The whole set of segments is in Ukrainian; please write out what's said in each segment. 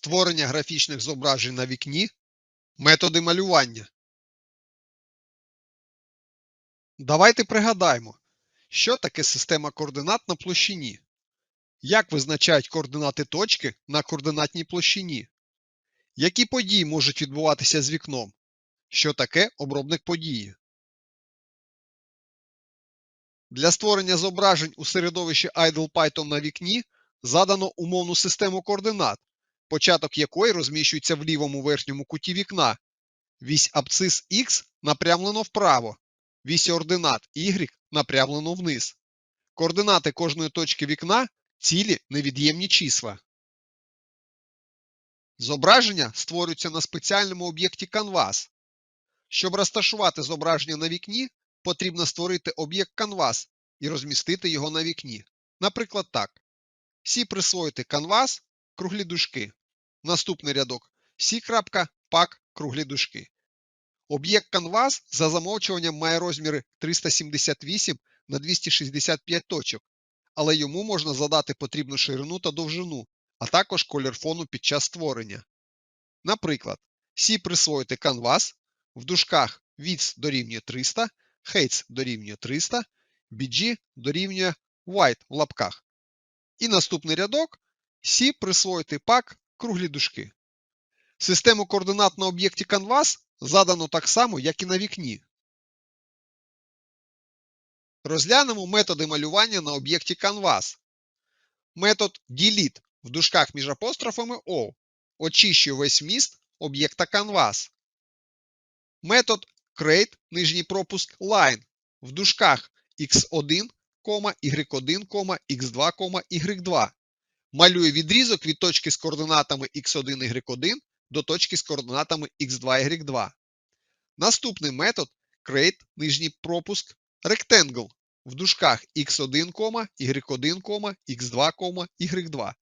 Створення графічних зображень на вікні. Методи малювання. Давайте пригадаємо, що таке система координат на площині. Як визначають координати точки на координатній площині? Які події можуть відбуватися з вікном? Що таке обробник події? Для створення зображень у середовищі IdlePython на вікні задано умовну систему координат, початок якої розміщується в лівому верхньому куті вікна. Вісь абцис X напрямлено вправо, вісь ординат Y напрямлено вниз. Координати кожної точки вікна цілі невід'ємні числа. Зображення створюються на спеціальному об'єкті Canvas. Щоб розташувати зображення на вікні, потрібно створити об'єкт Canvas і розмістити його на вікні. Наприклад, так. Сі присвоїти Canvas, круглі дужки. Наступний рядок C.pack, круглі дужки. Об'єкт Canvas за замовчуванням має розміри 378 на 265 точок, але йому можна задати потрібну ширину та довжину, а також колір фону під час створення. Наприклад, Сі присвоїти Canvas, в дужках width дорівнює 300, height дорівнює 300, BG дорівнює white в лапках. І наступний рядок Сі присвоїти pack, круглі дужки. Систему координат на об'єкті Canvas задано так само, як і на вікні. Розглянемо методи малювання на об'єкті Canvas. Метод delete в дужках між апострофами O очищує весь вміст об'єкта Canvas. Метод create нижній пропуск line в дужках x1, y1, x2, y2 малює відрізок від точки з координатами x1, y1 до точки з координатами x2, y2. Наступний метод create нижній пропуск rectangle в дужках x1, y1, x2, y2.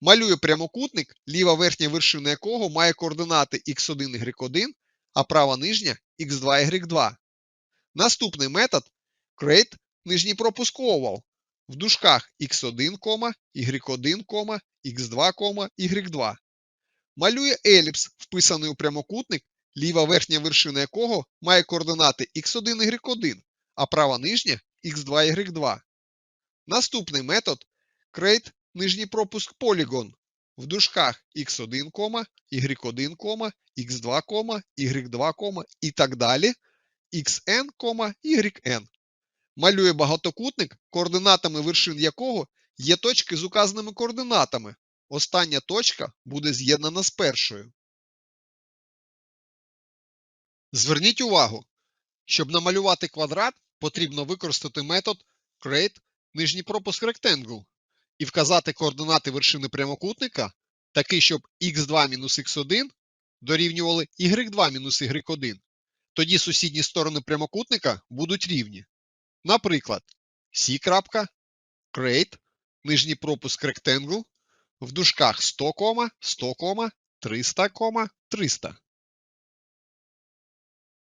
Малює прямокутник, ліва верхня вершина якого має координати x1, y1, а права нижня x2, y2. Наступний метод create нижній пропуск oval в дужках x1, y1, x2, y2. Малює еліпс, вписаний у прямокутник, ліва верхня вершина якого має координати x1, y1, а права нижня x2, y2. Наступний метод create нижній пропуск polygon в дужках x1, y1, x2, y2 і так далі xn, yn. Малює багатокутник, координатами вершин якого є точки з указаними координатами. Остання точка буде з'єднана з першою. Зверніть увагу, щоб намалювати квадрат, потрібно використати метод create нижній пропуск rectangle і вказати координати вершини прямокутника, такий, щоб x2-x1 дорівнювали y2-y1. Тоді сусідні сторони прямокутника будуть рівні. Наприклад, C. create нижній пропуск rectangle в дужках 100, 100, 300, 300.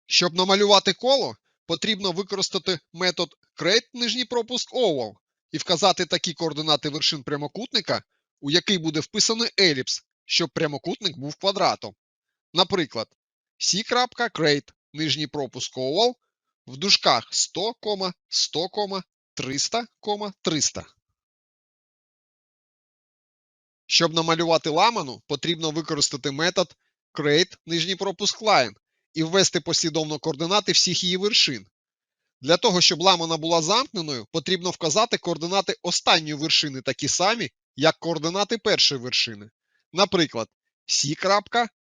Щоб намалювати коло, потрібно використати метод create нижній пропуск oval і вказати такі координати вершин прямокутника, у який буде вписаний еліпс, щоб прямокутник був квадратом. Наприклад, C. create нижній пропуск oval в дужках 100, 100, 300, 300. Щоб намалювати ламану, потрібно використати метод create нижній пропуск line і ввести послідовно координати всіх її вершин. Для того, щоб ламана була замкненою, потрібно вказати координати останньої вершини такі самі, як координати першої вершини. Наприклад, C.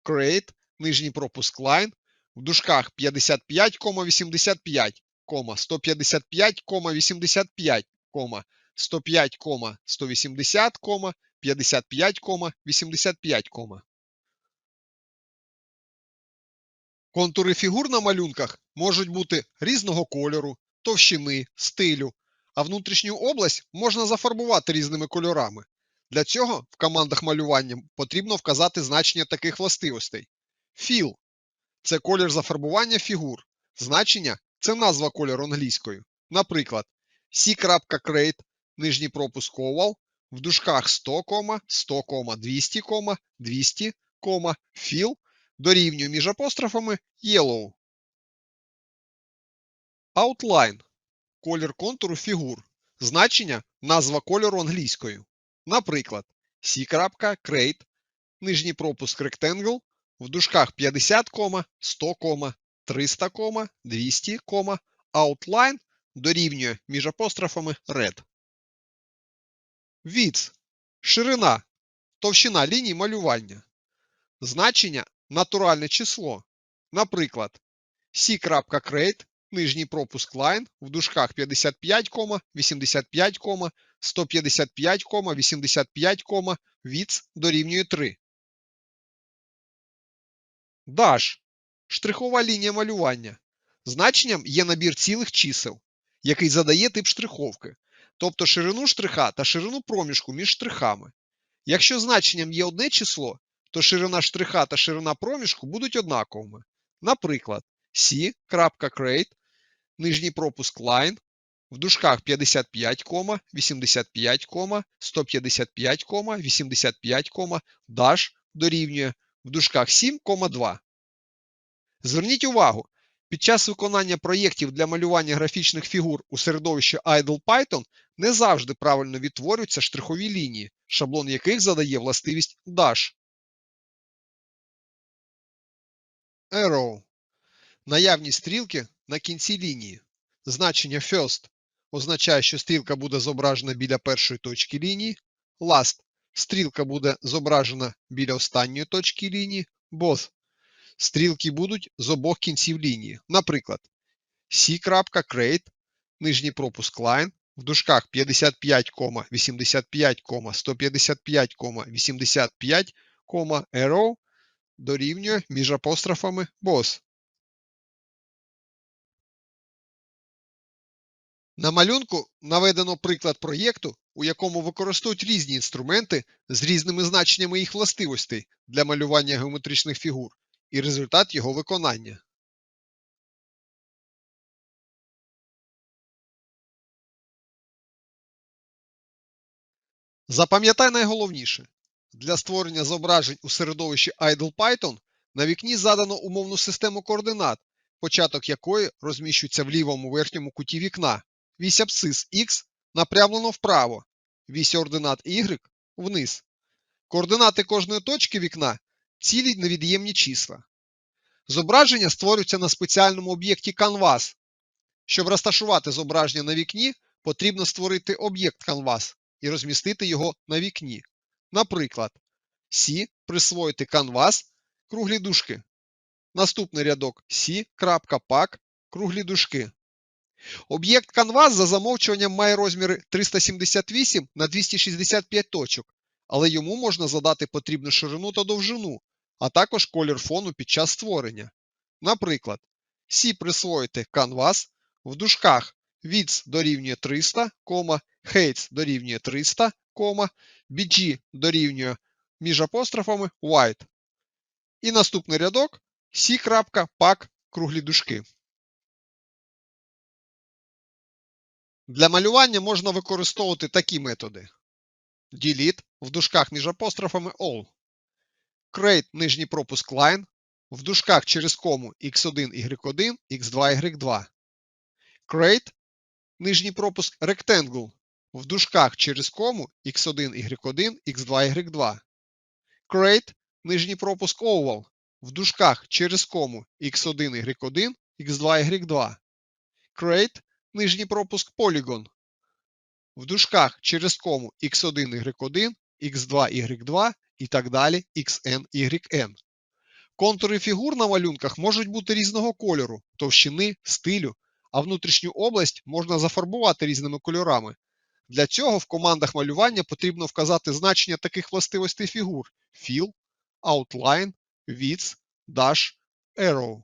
create нижній пропуск line в дужках 55,85, 155,85, 105, 180, 55, 85. Контури фігур на малюнках можуть бути різного кольору, товщини, стилю, а внутрішню область можна зафарбувати різними кольорами. Для цього в командах малювання потрібно вказати значення таких властивостей. Fill – це колір зафарбування фігур. Значення це назва кольору англійською. Наприклад, C.Create, нижній пропуск oval, в дужках 100, 100, 200, 200, fill дорівнює між апострофами yellow. Outline колір контуру фігур. Значення назва кольору англійською. Наприклад, C.Crate, нижній пропуск Rectangle, в дужках 50, 100, 300, 200, Outline дорівнює між апострофами Red. Width – ширина, товщина ліній малювання. Значення натуральне число. Наприклад, C.Crate, нижній пропуск line в дужках 55, 85, 155, 85, width дорівнює 3. Dash – штрихова лінія малювання. Значенням є набір цілих чисел, який задає тип штриховки, тобто ширину штриха та ширину проміжку між штрихами. Якщо значенням є одне число, то ширина штриха та ширина проміжку будуть однаковими. Наприклад, C.Crate, нижній пропуск line в дужках 55, 85, 155, 85, dash дорівнює в дужках 7, 2. Зверніть увагу, під час виконання проєктів для малювання графічних фігур у середовищі IdlePython не завжди правильно відтворюються штрихові лінії, шаблон яких задає властивість Dash. Arrow. Наявність стрілки на кінці лінії. Значення first означає, що стрілка буде зображена біля першої точки лінії. Last стрілка буде зображена біля останньої точки лінії. Both стрілки будуть з обох кінців лінії. Наприклад, C.Crate, нижній пропуск line в дужках 55, 85, 155, 85, arrow дорівнює між апострофами both. На малюнку наведено приклад проєкту, у якому використовують різні інструменти з різними значеннями їх властивостей для малювання геометричних фігур і результат його виконання. Запам'ятай найголовніше. Для створення зображень у середовищі IdlePython на вікні задано умовну систему координат, початок якої розміщується в лівому верхньому куті вікна. Вісь абсцис X напрямлено вправо, вісь ординат Y вниз. Координати кожної точки вікна цілі невід'ємні числа. Зображення створюється на спеціальному об'єкті Canvas. Щоб розташувати зображення на вікні, потрібно створити об'єкт Canvas і розмістити його на вікні. Наприклад, C присвоїти Canvas круглі дужки. Наступний рядок C.pack круглі дужки. Об'єкт Canvas за замовчуванням має розміри 378 на 265 точок, але йому можна задати потрібну ширину та довжину, а також колір фону під час створення. Наприклад, C присвоїти Canvas в дужках width дорівнює 300, height дорівнює 300, bg дорівнює між апострофами white. І наступний рядок C.pack круглі дужки. Для малювання можна використовувати такі методи: delete в дужках між апострофами all, create нижній пропуск line в дужках через кому x1, y1, x2, y2, create нижній пропуск rectangle в дужках через кому x1, y1, x2, y2, create нижній пропуск oval в дужках через кому x1, y1, x2, y2, create нижній пропуск Polygon. В дужках через кому x1, y1, x2, y2 і так далі xn, yn. Контури фігур на малюнках можуть бути різного кольору, товщини, стилю, а внутрішню область можна зафарбувати різними кольорами. Для цього в командах малювання потрібно вказати значення таких властивостей фігур Fill, Outline, Width, Dash, Arrow.